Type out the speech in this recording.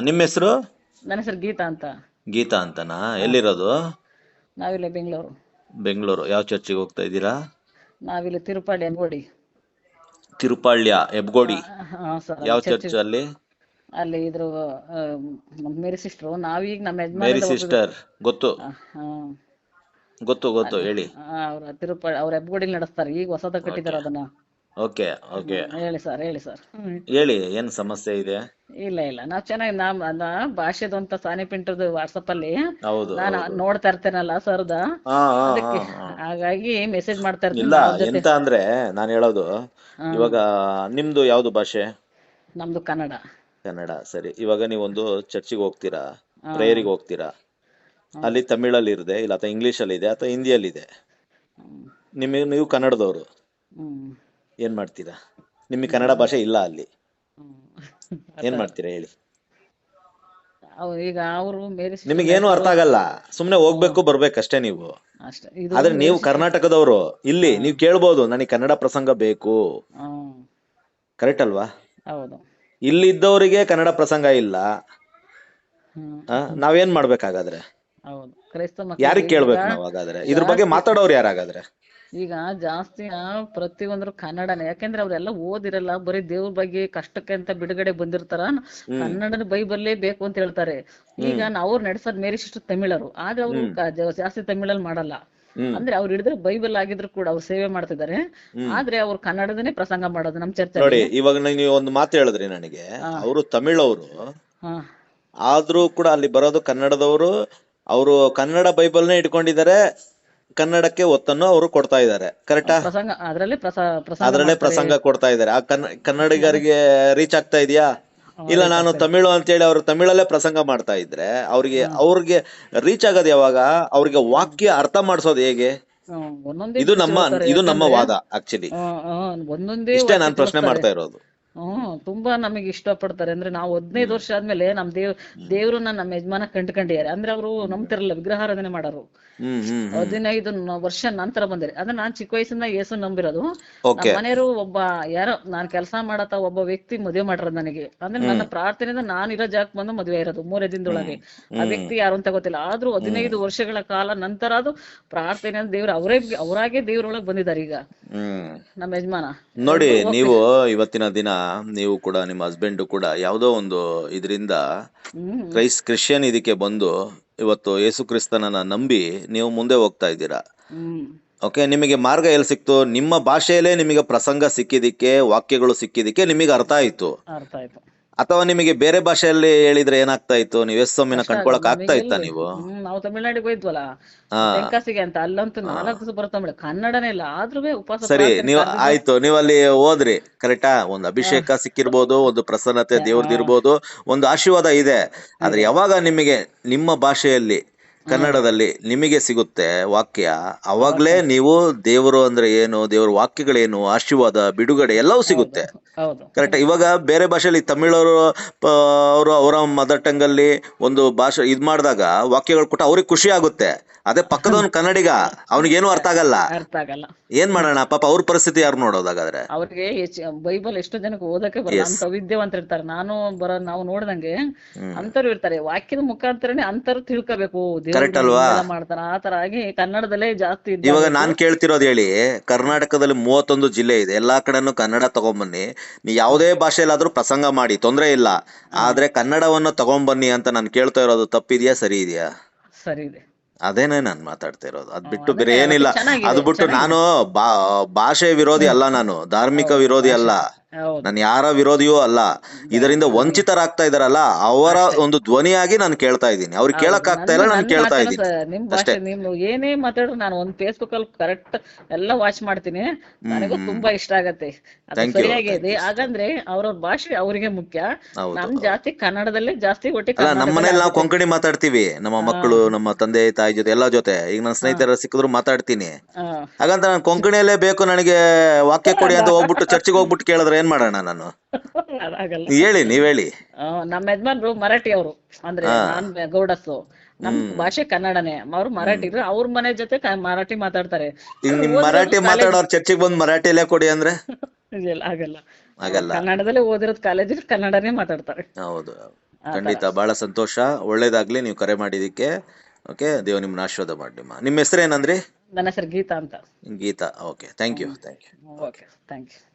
ನಿಮ್ಮ ಹೆಸರು? ನನ್ನ ಹೆಸರು ಗೀತಾ ಅಂತ. ಗೀತಾ ಅಂತನಾ? ಎಲ್ಲಿರೋದು? ನಾವಿಲ್ಲ ಬೆಂಗಳೂರು. ಬೆಂಗಳೂರು. ಯಾವ ಚರ್ಚಿಗೆ ಹೋಗ್ತಾ ಇದ್ದೀರಾ? ನಾವಿಲ್ಲಿ ತಿರುಪಾಳ್ಯ ಎಬ್ಗೋಡಿ ತಿರುಪಾಳ್ಯ ಹೆಬ್ಗೋಡಿ. ಹಾಂ ಸರ್ ಯಾವ ಚರ್ಚ್ ಅಲ್ಲಿ? ಅಲ್ಲಿ ಇದ್ರ ಆ, ಮೇರಿ ಸಿಸ್ಟರ್. ನಾವೀಗ ನಮ್ಮ ಮೇರಿ ಯಜಮಾನ ಸಿಸ್ಟರ್ ಗೊತ್ತು. ಹಾಂ. ಗೊತ್ತು ಗೊತ್ತು ಹೇಳಿ. ಅವ್ರ ತಿರುಪಾಳ್ಯ ಅವ್ರ ಎಬ್ಗೋಡಿ ನಡೆಸ್ತಾರೆ. ಈಗ ಹೊಸದ ಕಟ್ಟಿದಾರೆ ಅದನ್ನ. ಓಕೆ ಓಕೆ ಹೇಳಿ ಸರ್ ಹೇಳಿ ಸರ್ ಹೇಳಿ ಏನ್ ಸಮಸ್ಯೆ ಇದೆ? ಇಲ್ಲ ಇಲ್ಲ. ನಾವ್ ಚೆನ್ನಾಗಿ ನಾ ಭಾಷೆದು ಅಂತ ಸಾನಿ ಪಿಂಟರ್ದು ವಾಟ್ಸಪ್ ಅಲ್ಲಿ ಹೌದು ನಾನು ನೋಡ್ತಾ ಇರ್ತೇನಲ್ಲ ಸರ್ದ ಅದಕ್ಕೆ ಹಾಗಾಗಿ ಮೆಸೇಜ್ ಮಾಡ್ತಾ ಇರ್ತೀನಿ ಇಲ್ಲ ಎಂತ ಅಂದ್ರೆ ನಾನು ಹೇಳೋದು ಇವಾಗ ನಿಮ್ದು ಯಾವ್ದು ಭಾಷೆ? ನಮ್ದು ಕನ್ನಡ. ಕನ್ನಡ ಸರಿ. ಇವಾಗ ನೀವೊಂದು ಚರ್ಚಿಗೆ ಹೋಗ್ತೀರಾ? ಪ್ರೇಯರಿಗೆ ಹೋಗ್ತೀರಾ? ಅಲ್ಲಿ ತಮಿಳಲ್ಲಿ ಇರದೆ ಇಲ್ಲ ಅಥವಾ ಇಂಗ್ಲಿಷ್ ಅಲ್ಲಿ ಇದೆ ಅಥವಾ ಹಿಂದಿಯಲ್ಲಿ ಇದೆ ನಿಮಗೆ ನೀವು ಕನ್ನಡದವರು. ಏನ್ ಮಾಡ್ತೀರಾ? ನಿಮಗೆ ಕನ್ನಡ ಭಾಷೆ ಇಲ್ಲ ಅಲ್ಲಿ. ಏನ್ ಮಾಡ್ತೀರಾ ಹೇಳಿ. ಅವ್ ಈಗ ಅವರು ನಿಮಗೇನು ಅರ್ಥ ಆಗಲ್ಲ. ಸುಮ್ನೆ ಹೋಗ್ಬೇಕು ಬರ್ಬೇಕಷ್ಟೇ ನೀವು. ಅಷ್ಟೇ ಇದು ಆದ್ರೆ ನೀವು ಕರ್ನಾಟಕದವರು ಇಲ್ಲಿ ನೀವು ಕೇಳ್ಬೋದು ನನಗೆ ಕನ್ನಡ ಪ್ರಸಂಗ ಬೇಕು. ಕರೆಕ್ಟ್ ಅಲ್ವಾ? ಹೌದು. ಇಲ್ಲಿದ್ದವರಿಗೆ ಕನ್ನಡ ಪ್ರಸಂಗ ಇಲ್ಲ. ಹ್ಮ್. ಆ, ನಾವೇನ್ ಮಾಡ್ಬೇಕಾಗಾದ್ರೆ? ಹೌದು. ಕ್ರೈಸ್ತ ಯಾರಿಗ್ ಕೇಳ್ಬೇಕು ನಾವ್ ಹಾಗಾದ್ರೆ ಇದ್ರ ಬಗ್ಗೆ ಮಾತಾಡೋರು ಯಾರಾಗಾದ್ರೆ? ಈಗ ಜಾಸ್ತಿ ಆ, ಪ್ರತಿಯೊಂದ್ರು ಕನ್ನಡನೇ. ಯಾಕಂದ್ರೆ ಅವ್ರೆಲ್ಲ ಓದಿರಲ್ಲ ಬರೀ ದೇವ್ರ ಬಗ್ಗೆ ಕಷ್ಟಕ್ಕೆ ಅಂತ ಬಿಡುಗಡೆ ಬಂದಿರ್ತಾರ. ಕನ್ನಡದ ಬೈಬಲ್ಲೇ ಬೇಕು ಅಂತ ಹೇಳ್ತಾರೆ. ಈಗ ನಾವು ನಡೆಸೋದ್ ಮೇರಿ ಸಿಸ್ಟರ್ ತಮಿಳರು. ಆದ್ರೆ ಅವ್ರು ಜಾಸ್ತಿ ತಮಿಳಲ್ಲಿ ಮಾಡಲ್ಲ. ಅಂದ್ರೆ ಅವ್ರು ಹಿಡಿದ್ರೆ ಬೈಬಲ್ ಆಗಿದ್ರು ಕೂಡ ಅವ್ರು ಸೇವೆ ಮಾಡ್ತಿದ್ದಾರೆ. ಆದ್ರೆ ಅವ್ರು ಕನ್ನಡದನೇ ಪ್ರಸಂಗ ಮಾಡೋದು ನಮ್ ಚರ್ಚೆ ನೋಡಿ ಇವಾಗ ನೀವು ಒಂದು ಮಾತು ಹೇಳಿದ್ರಿ ನನಗೆ. ಅವರು ತಮಿಳವರು. ಆದ್ರೂ ಕೂಡ ಅಲ್ಲಿ ಬರೋದು ಕನ್ನಡದವರು. ಅವರು ಕನ್ನಡ ಬೈಬಲ್ನೇ ಇಟ್ಕೊಂಡಿದ್ದಾರೆ. ಕನ್ನಡಕ್ಕೆ ಒತ್ತನ್ನು ಅವರು ಕೊಡ್ತಾ ಇದ್ದಾರೆ. ಕರೆಕ್ಟಾ ಪ್ರಸಂಗ ಅದ್ರಲ್ಲಿ ಪ್ರಸ ಪ್ರಸಂಗ ಅದ್ರಲ್ಲೇ ಪ್ರಸಂಗ ಕೊಡ್ತಾ ಇದ್ದಾರೆ. ಆ ಕನ್ನ ಕನ್ನಡಿಗರಿಗೆ ರೀಚ್ ಆಗ್ತಾ ಇದೆಯಾ? ಇಲ್ಲ ನಾನು ತಮಿಳು ಅಂತ ಹೇಳಿ ಅವರು ತಮಿಳಲ್ಲೇ ಪ್ರಸಂಗ ಮಾಡ್ತಾ ಇದ್ರೆ ಅವ್ರಿಗೆ ಅವ್ರಿಗೆ ರೀಚ್ ಆಗೋದು ಯಾವಾಗ? ಅವ್ರಿಗೆ ವಾಕ್ಯ ಅರ್ಥ ಮಾಡಿಸೋದು ಹೇಗೆ? ಇದು ನಮ್ಮ ಇದು ನಮ್ಮ ವಾದ ಆಕ್ಚುಲಿ ಇಷ್ಟೇ ನಾನು ಪ್ರಶ್ನೆ ಮಾಡ್ತಾ ಇರೋದು. ಹ್ಮ್ ತುಂಬಾ ನಮಗೆ ಇಷ್ಟಪಡ್ತಾರೆ. ಅಂದ್ರೆ ನಾವು ಹದಿನೈದು ವರ್ಷ ಆದ್ಮೇಲೆ ನಮ್ ದೇವ್ ದೇವ್ರನ್ನ ನಮ್ಮ ಯಜಮಾನ ಕಂಡ್ಕೊಂಡಿದ್ದಾರೆ. ಅಂದ್ರೆ ಅವರು ನಂಬ್ತಿರಲ್ಲ ವಿಗ್ರಹಾರಾಧನೆ ಮಾಡೋರು. ಹದಿನೈದು ವರ್ಷ ನಂತರ ಬಂದಿರಿ ಅಂದ್ರೆ ನಾನ್ ಚಿಕ್ಕ ವಯಸ್ಸಿಂದ ಯೇಸು ನಂಬಿರೋದು. ಮನೆಯವರು ಒಬ್ಬ ಯಾರೋ ನಾನ್ ಕೆಲಸ ಮಾಡತ್ತ ಒಬ್ಬ ವ್ಯಕ್ತಿ ಮದುವೆ ಮಾಡಿರೋದು ನನಗೆ. ಅಂದ್ರೆ ನನ್ನ ಪ್ರಾರ್ಥನೆಯಿಂದ ನಾನ್ ಇರೋ ಜಾಗಕ್ಕೆ ಬಂದು ಮದುವೆ ಇರೋದು ಮೂರೇ ದಿನದೊಳಗೆ. ಆ ವ್ಯಕ್ತಿ ಯಾರು ಅಂತ ಗೊತ್ತಿಲ್ಲ. ಆದ್ರೂ ಹದಿನೈದು ವರ್ಷಗಳ ಕಾಲ ನಂತರ ಅದು ಪ್ರಾರ್ಥನೆ ದೇವ್ರು ಅವರೇ ಅವರಾಗೆ ದೇವ್ರೊಳಗೆ ಬಂದಿದ್ದಾರೆ ಈಗ. ನಮ್ಮ ಯಜಮಾನ. ನೋಡಿ ನೀವು ಇವತ್ತಿನ ದಿನ ನೀವು ಕೂಡ ನಿಮ್ಮ ಹಸ್ಬೆಂಡ್ ಕೂಡ ಯಾವುದೋ ಒಂದು ಇದರಿಂದ ಕ್ರೈಸ್ ಕ್ರಿಶ್ಚಿಯನ್ ಇದಕ್ಕೆ ಬಂದು ಇವತ್ತು ಯೇಸು ಕ್ರಿಸ್ತನನ್ನ ನಂಬಿ ನೀವು ಮುಂದೆ ಹೋಗ್ತಾ ಇದ್ದೀರಾ? ಓಕೆ ನಿಮಗೆ ಮಾರ್ಗ ಎಲ್ಲಿ ಸಿಕ್ತು? ನಿಮ್ಮ ಭಾಷೆಯಲ್ಲೇ ನಿಮಗೆ ಪ್ರಸಂಗ ಸಿಕ್ಕಿದಿಕ್ಕೆ ವಾಕ್ಯಗಳು ಸಿಕ್ಕಿದಿಕ್ಕೆ ನಿಮಗೆ ಅರ್ಥ ಆಯ್ತು. ಅಥವಾ ನಿಮಗೆ ಬೇರೆ ಭಾಷೆಯಲ್ಲಿ ಹೇಳಿದ್ರೆ ಏನಾಗ್ತಾ ಇತ್ತು? ನೀವು ಎಸ್ ಸೊಮ್ಮಿನ ಕಂಡ್ಕೊಳಕ್ ಆಗ್ತಾ ಇತ್ತ ನೀವು? ನಾವು ತಮಿಳ್ನಾಡಿಗೆ ಹೋಯ್ತಲ್ಲ ತೆಂಕಾಸಿಗೆ ಅಂತ ಅಲ್ಲಂತೂ ನಾಲ್ಕು ದಿವಸ ಕನ್ನಡನೇ ಇಲ್ಲ ಆದ್ರೂ ಉಪವಾಸ ಸರಿ ನೀವು ಆಯ್ತು ನೀವು ಅಲ್ಲಿ ಹೋದ್ರಿ ಕರೆಕ್ಟಾ ಒಂದು ಅಭಿಷೇಕ ಸಿಕ್ಕಿರ್ಬೋದು ಒಂದು ಪ್ರಸನ್ನತೆ ದೇವ್ರದಿರ್ಬೋದು ಒಂದು ಆಶೀರ್ವಾದ ಇದೆ. ಆದ್ರೆ ಯಾವಾಗ ನಿಮಗೆ ನಿಮ್ಮ ಭಾಷೆಯಲ್ಲಿ ಕನ್ನಡದಲ್ಲಿ ನಿಮಗೆ ಸಿಗುತ್ತೆ ವಾಕ್ಯ. ಅವಾಗ್ಲೇ ನೀವು ದೇವರು ಅಂದ್ರೆ ಏನು ದೇವರ ವಾಕ್ಯಗಳೇನು ಆಶೀರ್ವಾದ ಬಿಡುಗಡೆ ಎಲ್ಲವೂ ಸಿಗುತ್ತೆ. ಹೌದು ಕರೆಕ್ಟ್ ಇವಾಗ ಬೇರೆ ಭಾಷೆಯಲ್ಲಿ ತಮಿಳವರು ಅವರು ಅವರ ಮದರ್ ಟಂಗ್ ಅಲ್ಲಿ ಒಂದು ಭಾಷೆ ಇದ್ ಮಾಡಿದಾಗ ವಾಕ್ಯಗಳು ಕೊಟ್ಟು ಅವ್ರಿಗೆ ಖುಷಿ ಆಗುತ್ತೆ. ಅದೇ ಪಕ್ಕದವನ್ ಕನ್ನಡಿಗ ಅವನಿಗೇನು ಅರ್ಥ ಆಗಲ್ಲ. ಅರ್ಥ ಆಗಲ್ಲ. ಏನ್ ಮಾಡೋಣ? ಪಾಪ ಅವ್ರ ಪರಿಸ್ಥಿತಿ ಯಾರು ನೋಡೋದಾಗಾದ್ರೆ ಅವ್ರಿಗೆ ಹೆಚ್ಚು ಬೈಬಲ್ ಎಷ್ಟೋ ಜನಕ್ಕೆ ಓದಕ್ಕೆ ಬರಲ್ಲ. ಅಂತ ವಿದ್ಯಾವಂತ ಇರ್ತಾರೆ ನಾನು ಬರೋ ನಾವು ನೋಡ್ದಂಗೆ ಅಂತರು ಇರ್ತಾರೆ. ವಾಕ್ಯದ ಮುಖಾಂತರನೇ ಅಂತರು ತಿಳ್ಕೋಬೇಕು. Correct ಅಲ್ವಾ? ಮಾಡ್ತಾರ. ಆ ತರ ಆಗಿ ಕನ್ನಡದಲ್ಲೇ ಜಾಸ್ತಿ ಇದ್ದ- ಇವಾಗ ನಾನ್ ಕೇಳ್ತಿರೋದು ಹೇಳಿ ಕರ್ನಾಟಕದಲ್ಲಿ ಮೂವತ್ತೊಂದು ಜಿಲ್ಲೆ ಇದೆ. ಎಲ್ಲಾ ಕಡೆನೂ ಕನ್ನಡ ತಗೊಂಡ್ಬನ್ನಿ ನೀ ಯಾವುದೇ ಭಾಷೆಯಲ್ಲಾದ್ರೂ ಪ್ರಸಂಗ ಮಾಡಿ ತೊಂದ್ರೆ ಇಲ್ಲ. ಆದ್ರೆ ಕನ್ನಡವನ್ನ ತಗೊಂಡ್ಬನ್ನಿ ಅಂತ ನಾನು ಕೇಳ್ತಾ ಇರೋದು ತಪ್ಪಿದ್ಯಾ ಸರಿ ಇದೆಯಾ? ಸರಿ ಇದೆ. ಅದೇನೇ ನಾನು ಮಾತಾಡ್ತಾ ಇರೋದು. ಅದ್ ಬಿಟ್ಟು ಬೇರೆ ಏನಿಲ್ಲ. ಅದ್ ಬಿಟ್ಟು ನಾನು ಬಾ ಭಾಷೆ ವಿರೋಧಿ ಅಲ್ಲ ನಾನು. ಧಾರ್ಮಿಕ ವಿರೋಧಿ ಅಲ್ಲ. ನಾನು ಯಾರ ವಿರೋಧಿಯೂ ಅಲ್ಲ. ಇದರಿಂದ ವಂಚಿತರಾಗ್ತಾ ಇದಾರಲ್ಲ ಅವರ ಒಂದು ಧ್ವನಿಯಾಗಿ ನಾನು ಕೇಳ್ತಾ ಇದ್ದೀನಿ. ಅವ್ರಿಗೆ ಕೇಳಕ್ ಆಗ್ತಾ ಇಲ್ಲ ನಾನು ಕೇಳ್ತಾ ಇದ್ದೀನಿ. ನಿಮ್ ಭಾಷೆ ನಿಮ್ ಏನೇ ಮಾತಾಡ್ರು ನಾನು ಒಂದ್ ಫೇಸ್ಬುಕ್ ಅಲ್ಲಿ ಕರೆಕ್ಟ್ ಎಲ್ಲ ವಾಚ್ ಮಾಡ್ತೀನಿ. ನನಗೂ ತುಂಬಾ ಇಷ್ಟ ಆಗತ್ತೆ. ಸರಿಯಾಗಿದೆ. ಹಾಗಂದ್ರೆ ಅವ್ರವ್ರ ಭಾಷೆ ಅವರಿಗೆ ಮುಖ್ಯ. ನಮ್ ಜಾಸ್ತಿ ಕನ್ನಡದಲ್ಲೇ ಜಾಸ್ತಿ ಒಟ್ಟಿ ನಮ್ಮ ಮನೇಲಿ ನಾವು ಕೊಂಕಣಿ ಮಾತಾಡ್ತೀವಿ. ನಮ್ಮ ಮಕ್ಕಳು ನಮ್ಮ ತಂದೆ ತಾಯಿ ಜೊತೆ ಎಲ್ಲಾ ಜೊತೆ. ಈಗ ನನ್ನ ಸ್ನೇಹಿತರ ಸಿಕ್ಕಿದ್ರು ಮಾತಾಡ್ತೀನಿ. ಹಾಗಂತ ನಾನು ಕೊಂಕಣಿಯಲ್ಲೇ ಬೇಕು ನನಗೆ ವಾಕ್ಯ ಕೊಡಿ ಅಂತ ಹೋಗ್ಬಿಟ್ಟು ಚರ್ಚಿಗೆ ಹೋಗ್ಬಿಟ್ಟು ಕೇಳಿದ್ರೆ ಏನ್ ಮಾಡೋಣ ನಾನು? ಅದಾಗಲ್ಲ. ಹೇಳಿ ನೀವ್ ಹೇಳಿ. ಆ, ನಮ್ಮ ಯಜಮಾನ್ರು ಮರಾಠಿ ಅವರು ಅಂದ್ರೆ ನಾನ್ ಗೌಡಸ್ಸು. ನಮ್ ಭಾಷೆ ಕನ್ನಡನೇ. ಅವ್ರು ಮರಾಠಿ ಇದ್ರು ಅವ್ರ ಮನೆ ಜೊತೆ ಕ- ಮರಾಠಿ ಮಾತಾಡ್ತಾರೆ. ಈಗ ನಿಮ್ ಮರಾಠಿ ಮಾತಾಡೋರ್ ಚರ್ಚಿಗೆ ಬಂದ್ ಮರಾಠಿಯಲ್ಲೇ ಕೊಡಿ ಅಂದ್ರೆ? ಇಲ್ಲ ಆಗಲ್ಲ. ಆಗಲ್ಲ. ಕನ್ನಡದಲ್ಲೇ ಓದಿರೋದ್ ಕಾಲೇಜಲ್ಲಿ ಕನ್ನಡನೇ ಮಾತಾಡ್ತಾರೆ. ಹೌದು ಖಂಡಿತ ಬಹಳ ಸಂತೋಷ. ಒಳ್ಳೇದಾಗ್ಲಿ ನೀವು ಕರೆ ಮಾಡಿದಕ್ಕೆ. ಓಕೆ ದೇವ್ ನಿಮ್ನ ಆಶೀರ್ವಾದ ಮಾಡಿಮ್ಮ ನಿಮ್ಮ. ಹೆಸರೇನಂದ್ರಿ? ನನ್ನ ಹೆಸರು ಗೀತಾ ಅಂತ. Geetha okay. Thank you thank you. Okay thank you.